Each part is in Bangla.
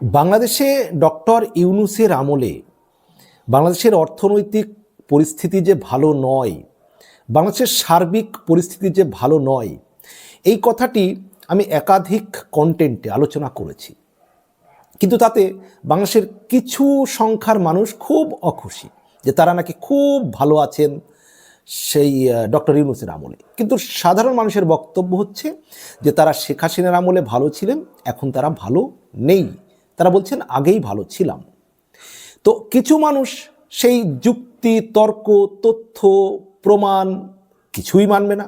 বাংলাদেশে ডক্টর ইউনুসের আমলে বাংলাদেশের অর্থনৈতিক পরিস্থিতি যে ভালো নয়, বাংলাদেশের সার্বিক পরিস্থিতি যে ভালো নয়, এই কথাটি আমি একাধিক কন্টেন্টে আলোচনা করেছি। কিন্তু তাতে বাংলাদেশের কিছু সংখ্যার মানুষ খুব অখুশি যে তারা নাকি খুব ভালো আছেন সেই ডক্টর ইউনুসের আমলে। কিন্তু সাধারণ মানুষের বক্তব্য হচ্ছে যে তারা শেখ হাসিনার আমলে ভালো ছিলেন, এখন তারা ভালো নেই। তারা বলছেন, আগেই ভালো ছিলাম। তো কিছু মানুষ সেই যুক্তি, তর্ক, তথ্য, প্রমাণ কিছুই মানবে না।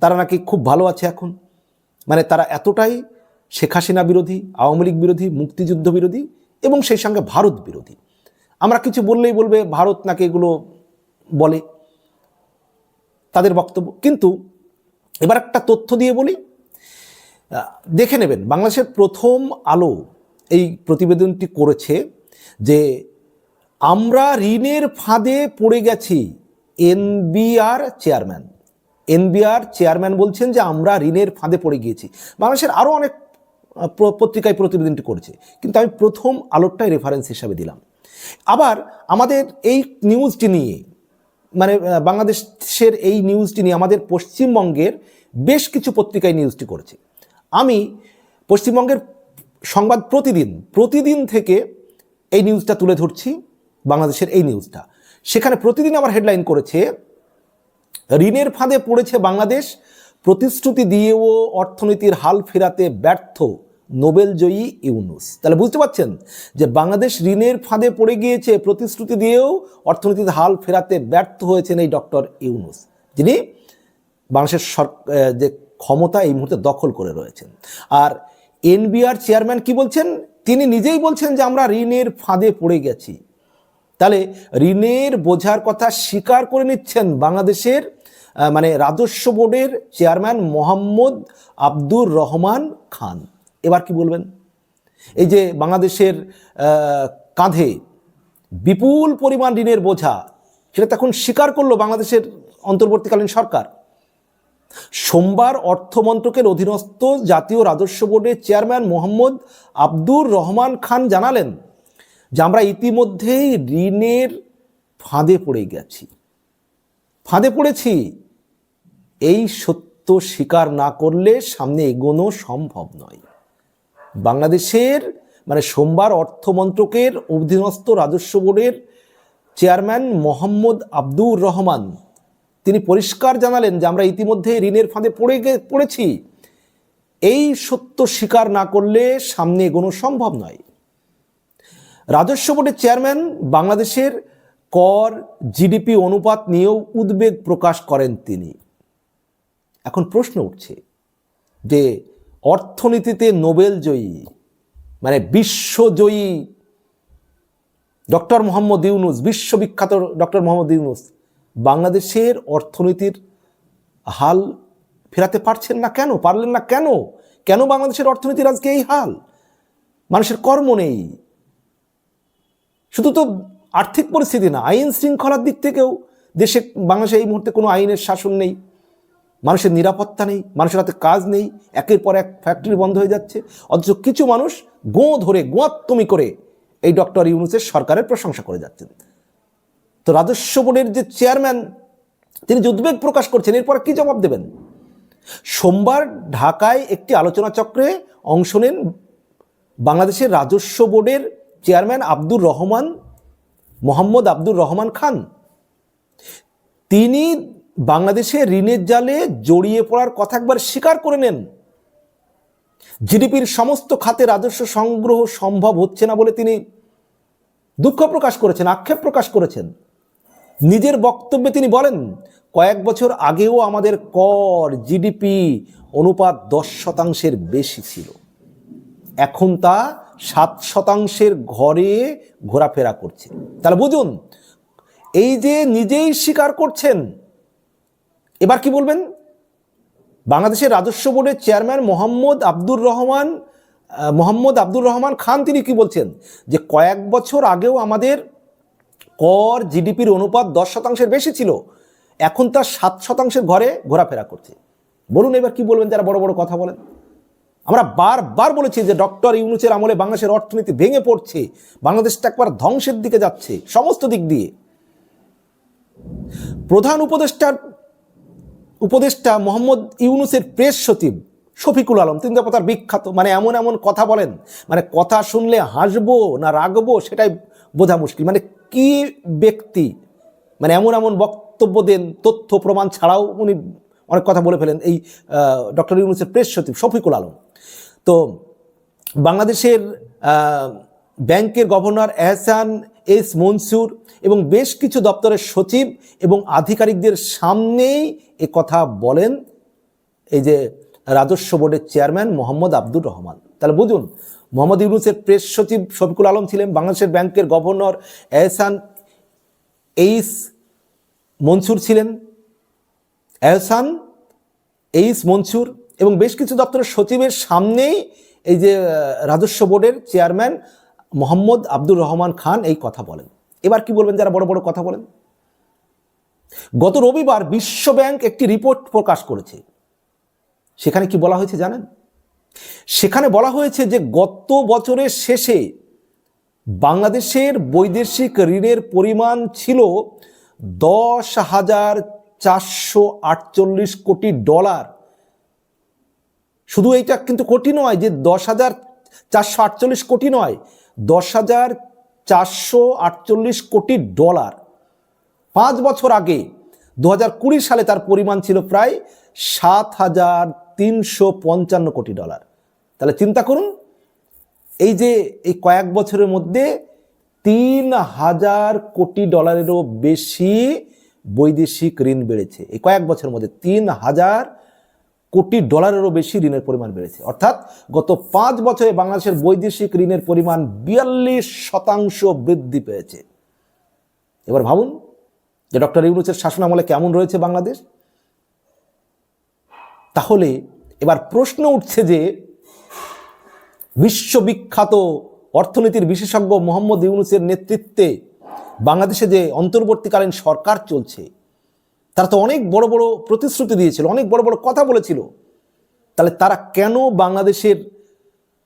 তারা নাকি খুব ভালো আছে এখন। মানে তারা এতটাই শেখ হাসিনা বিরোধী, আওয়ামী লীগ বিরোধী, মুক্তিযুদ্ধ বিরোধী এবং সেই সঙ্গে ভারত বিরোধী। আমরা কিছু বললেই বলবে, ভারত নাকি এগুলো বলে। তাদের বক্তব্য। কিন্তু এবার একটা তথ্য দিয়ে বলি। দেখে নেবেন, বাংলাদেশের প্রথম আলো এই প্রতিবেদনটি করেছে যে আমরা ঋণের ফাঁদে পড়ে গেছি, এনবিআর চেয়ারম্যান। এনবিআর চেয়ারম্যান বলছেন যে আমরা ঋণের ফাঁদে পড়ে গিয়েছি। বাংলাদেশের আরও অনেক পত্রিকায় প্রতিবেদনটি করেছে, কিন্তু আমি প্রথম আলোটাই রেফারেন্স হিসাবে দিলাম। আবার আমাদের এই নিউজটি নিয়ে মানে বাংলাদেশের এই নিউজটি নিয়ে আমাদের পশ্চিমবঙ্গের বেশ কিছু পত্রিকায় নিউজটি করেছে। আমি পশ্চিমবঙ্গের সংবাদ প্রতিদিন প্রতিদিন থেকে এই নিউজটা তুলে ধরছি, বাংলাদেশের এই নিউজটা। সেখানে প্রতিদিন আমার হেডলাইন করেছে, ঋণের ফাঁদে পড়েছে বাংলাদেশ, প্রতিশ্রুতি দিয়েও অর্থনীতির হাল ফেরাতে ব্যর্থ নোবেলজয়ী ইউনুস। তাহলে বুঝতে পারছেন যে বাংলাদেশ ঋণের ফাঁদে পড়ে গিয়েছে, প্রতিশ্রুতি দিয়েও অর্থনীতির হাল ফেরাতে ব্যর্থ হয়েছেন এই ডক্টর ইউনুস, যিনি বাংলাদেশের যে ক্ষমতা এই মুহূর্তে দখল করে রয়েছেন। আর এনবিআর চেয়ারম্যান কি বলছেন? তিনি নিজেই বলছেন যে আমরা ঋণের ফাঁদে পড়ে গেছি। তাহলে ঋণের বোঝার কথা স্বীকার করে নিচ্ছেন বাংলাদেশের মানে রাজস্ব বোর্ডের চেয়ারম্যান মোহাম্মদ আব্দুর রহমান খান। এবার কি বলবেন? এই যে বাংলাদেশের কাঁধে বিপুল পরিমাণ ঋণের বোঝা, সেটা তখন স্বীকার করল বাংলাদেশের অন্তর্বর্তীকালীন সরকার। সোমবার অর্থমন্ত্রকের অধীনস্থ জাতীয় রাজস্ব বোর্ডের চেয়ারম্যান মোহাম্মদ আব্দুর রহমান খান জানালেন যে আমরা ইতিমধ্যেই ঋণের ফাঁদে পড়ে গেছি। ফাঁদে পড়েছি। এই সত্য স্বীকার না করলে সামনে এগোনো সম্ভব নয়। বাংলাদেশের মানে সোমবার অর্থমন্ত্রকের অধীনস্থ রাজস্ব বোর্ডের চেয়ারম্যান মোহাম্মদ আব্দুর রহমান তিনি পরিষ্কার জানালেন যে আমরা ইতিমধ্যে ঋণের ফাঁদে পড়ে পড়েছি। এই সত্য স্বীকার না করলে সামনে এগোনো সম্ভব নয়। রাজস্ব বোর্ডের চেয়ারম্যান বাংলাদেশের কর, জিডিপি অনুপাত নিয়েও উদ্বেগ প্রকাশ করেন তিনি। এখন প্রশ্ন উঠছে যে অর্থনীতিতে নোবেল জয়ী মানে বিশ্বজয়ী ডক্টর মোহাম্মদ ইউনুস, বিশ্ববিখ্যাত ডক্টর মোহাম্মদ ইউনুস বাংলাদেশের অর্থনীতির হাল ফেরাতে পারছেন না কেন? পারলেন না কেন? কেন বাংলাদেশের অর্থনীতির আজকে এই হাল? মানুষের কর্ম নেই। শুধু তো আর্থিক পরিস্থিতি না, আইন শৃঙ্খলার দিক থেকেও দেশে, বাংলাদেশে এই মুহূর্তে কোনো আইনের শাসন নেই। মানুষের নিরাপত্তা নেই, মানুষের হাতে কাজ নেই, একের পর এক ফ্যাক্টরি বন্ধ হয়ে যাচ্ছে। অথচ কিছু মানুষ গোঁ ধরে, গোয়াত্তমি করে এই ডক্টর ইউনুসের সরকারের প্রশংসা করে যাচ্ছেন। তো রাজস্ব বোর্ডের যে চেয়ারম্যান, তিনি যে উদ্বেগ প্রকাশ করছেন, এরপর কি জবাব দেবেন? সোমবার ঢাকায় একটি আলোচনা চক্রে অংশ নেন বাংলাদেশের রাজস্ব বোর্ডের চেয়ারম্যান আব্দুর রহমান, মোহাম্মদ আব্দুর রহমান খান। তিনি বাংলাদেশে ঋণের জালে জড়িয়ে পড়ার কথা একবার স্বীকার করে নেন। জিডিপির সমস্ত খাতে রাজস্ব সংগ্রহ সম্ভব হচ্ছে না বলে তিনি দুঃখ প্রকাশ করেছেন, আক্ষেপ প্রকাশ করেছেন। নিজের বক্তব্যে তিনি বলেন, কয়েক বছর আগেও আমাদের কর জিডিপি অনুপাত দশ শতাংশের বেশি ছিল। এখন তা সাত শতাংশের ঘরে ঘোরাফেরা করছে। তাহলে বুঝুন, এই যে নিজেই স্বীকার করছেন, এবার কি বলবেন? বাংলাদেশের রাজস্ব বোর্ডের চেয়ারম্যান মোহাম্মদ আব্দুর রহমান মোহাম্মদ আব্দুর রহমান খান তিনি কি বলছেন? যে কয়েক বছর আগেও আমাদের কর জিডিপির অনুপাত দশ শতাংশের বেশি ছিল, এখন তার সাত শতাংশের ঘরে ঘোরাফেরা করছে। বলুন এবার কি বলবেন যারা বড় বড় কথা বলেন। আমরা বারবার বলেছি যে ডক্টর ইউনুসের আমলে বাংলাদেশের অর্থনীতি ভেঙে পড়ছে, বাংলাদেশটা একবার ধ্বংসের দিকে যাচ্ছে, সমস্ত দিক দিয়ে। প্রধান উপদেষ্টার উপদেষ্টা মোহাম্মদ ইউনুসের প্রেস সচিব শফিকুল আলম, তিনি তার বিখ্যাত মানে এমন এমন কথা বলেন মানে কথা শুনলে হাসবো না রাগবো সেটাই বোঝা মুশকিল। মানে কি ব্যক্তি মানে এমন এমন বক্তব্য দেন, তথ্য, প্রমাণ ছাড়াও উনি অনেক কথা বলে ফেলেন, এই ডক্টর ইউনুসের প্রেস সচিব শফিকুল আলম। তো বাংলাদেশের ব্যাংকের গভর্নর এহসান এস মনসুর এবং বেশ কিছু দপ্তরের সচিব এবং আধিকারিকদের সামনেই এ কথা বলেন। এই যে রাজস্ব বোর্ডের চেয়ারম্যান মোহাম্মদ আব্দুর রহমান। তাহলে বুঝুন, মোহাম্মদ ইউনুসের প্রেস সচিব শফিকুল আলম ছিলেন বাংলাদেশের ব্যাংকের গভর্নর, এহসান এইস মনসুর ছিলেন, এহসান এইস মনসুর এবং বেশ কিছু দপ্তরের সচিবের সামনেই এই যে রাজস্ব বোর্ডের চেয়ারম্যান মোহাম্মদ আব্দুর রহমান খান এই কথা বলেন। এবার কি বলবেন যারা বড় বড় কথা বলেন? গত রবিবার বিশ্ব ব্যাংক একটি রিপোর্ট প্রকাশ করেছে। সেখানে কি বলা হয়েছে জানেন? সেখানে বলা হয়েছে যে গত বছরের শেষে বাংলাদেশের বৈদেশিক ঋণের পরিমাণ ছিল দশ হাজার চারশো আটচল্লিশ কোটি ডলার। শুধু এইটা কিন্তু কোটি নয় যে দশ হাজার চারশো আটচল্লিশ কোটি নয়, দশ হাজার চারশো আটচল্লিশ কোটি ডলার। পাঁচ বছর আগে দু হাজার কুড়ি সালে তার পরিমাণ ছিল প্রায় সাত হাজার তিনশো পঞ্চান্ন কোটি ডলার। তাহলে চিন্তা করুন, এই যে এই কয়েক বছরের মধ্যে তিন হাজার কোটি ডলারেরও বেশি বৈদেশিক ঋণ বেড়েছে। এই কয়েক বছরের মধ্যে তিন হাজার কোটি ডলারেরও বেশি ঋণের পরিমাণ বেড়েছে। অর্থাৎ গত পাঁচ বছরে বাংলাদেশের বৈদেশিক ঋণের পরিমাণ বিয়াল্লিশ শতাংশ বৃদ্ধি পেয়েছে। এবার ভাবুন যে ডক্টর ইউনুসের শাসন আমলে কেমন রয়েছে বাংলাদেশ? তাহলে এবার প্রশ্ন উঠছে যে বিশ্ববিখ্যাত অর্থনীতির বিশেষজ্ঞ মোহাম্মদ ইউনুসের নেতৃত্বে বাংলাদেশে যে অন্তর্বর্তীকালীন সরকার চলছে, তারা তো অনেক বড় বড় প্রতিশ্রুতি দিয়েছিল, অনেক বড় বড় কথা বলেছিল। তাহলে তারা কেন বাংলাদেশের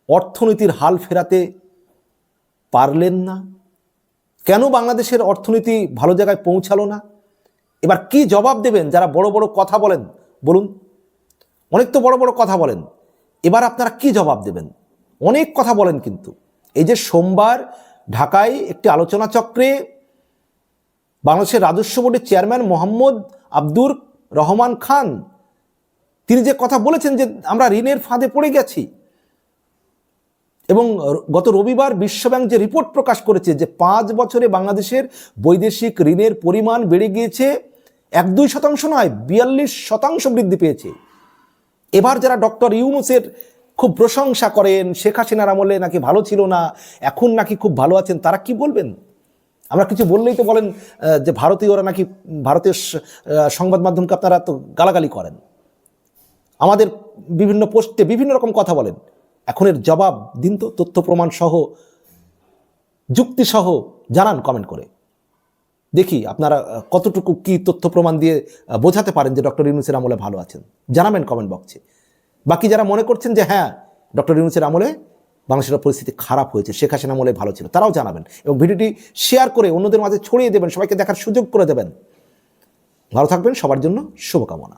অর্থনীতির হাল ফেরাতে পারলেন না? কেন বাংলাদেশের অর্থনীতি ভালো জায়গায় পৌঁছালো না? এবার কি জবাব দেবেন যারা বড় বড় কথা বলেন? বলুন। অনেক তো বড় বড় কথা বলেন। এবার আপনারা কি জবাব দেবেন? অনেক কথা বলেন কিন্তু। এই যে সোমবার ঢাকায় একটি আলোচনা চক্রে বাংলাদেশের রাজস্ব বোর্ডের চেয়ারম্যান মোহাম্মদ আব্দুর রহমান খান, তিনি যে কথা বলেছেন যে আমরা ঋণের ফাঁদে পড়ে গেছি, এবং গত রবিবার বিশ্বব্যাংক যে রিপোর্ট প্রকাশ করেছে যে পাঁচ বছরে বাংলাদেশের বৈদেশিক ঋণের পরিমাণ বেড়ে গিয়েছে এক দুই শতাংশ নয়, বিয়াল্লিশ শতাংশ বৃদ্ধি পেয়েছে। এবার যারা ডক্টর ইউনুসের খুব প্রশংসা করেন, শেখ হাসিনার আমলে নাকি ভালো ছিল না, এখন নাকি খুব ভালো আছেন, তারা কি বলবেন? আমরা কিছু বললেই তো বলেন যে ভারতীয়রা নাকি, ভারতীয় সংবাদ মাধ্যমকে আপনারা তো গালাগালি করেন। আমাদের বিভিন্ন পোস্টে বিভিন্ন রকম কথা বলেন। এখন এর জবাব, দিন তো তথ্য প্রমাণ সহ, যুক্তি সহ জানান কমেন্ট করে। দেখি আপনারা কতটুকু কি তথ্য প্রমাণ দিয়ে বোঝাতে পারেন যে ডক্টর ইউনুসের আমলে ভালো আছেন? জানাবেন কমেন্ট বক্সে বাকি যারা মনে করছেন যে হ্যাঁ ডক্টর ইউনুসের আমলে বাংলাদেশের পরিস্থিতি খারাপ হয়েছে, শেখ হাসিনা আমলে ভালো ছিল, তারাও জানাবেন এবং ভিডিওটি শেয়ার করে অন্যদের মাঝে ছড়িয়ে দেবেন, সবাইকে দেখার সুযোগ করে দেবেন। ভালো থাকবেন, সবার জন্য শুভকামনা।